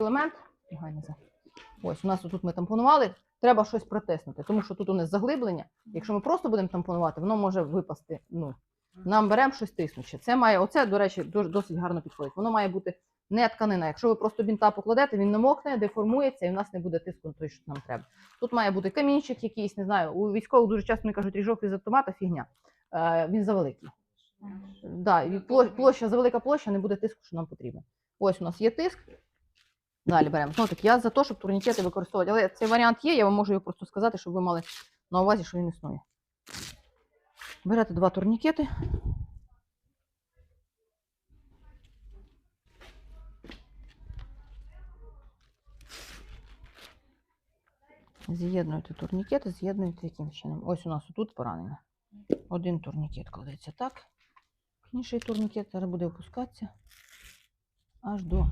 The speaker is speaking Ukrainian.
елемент. Ось у нас тут ми тампонували. Треба щось протиснути, тому що тут у нас заглиблення. Якщо ми просто будемо тампонувати, воно може випасти. Ну, нам беремо щось тиснуче. Це має, оце, до речі, досить гарно підходить. Воно має бути не тканина. Якщо ви просто бінта покладете, він намокне, деформується і в нас не буде тиску на той, що нам треба. Тут має бути камінчик якийсь, не знаю. У військових дуже часто мені кажуть, ріжок із автомата фігня. Е, він завеликий. Да, площа, завелика площа, не буде тиску, що нам потрібно. Ось у нас є тиск. Далі беремо. Знову таки, я за те, щоб турнікети використовувати. Але цей варіант є, я вам можу його просто сказати, щоб ви мали на увазі, що він існує. Берете два турнікети. З'єднуєте турнікети, з'єднуєте яким чином. Ось у нас тут поранення. Один турнікет кладеться так. Інший турнікет зараз буде опускатися аж до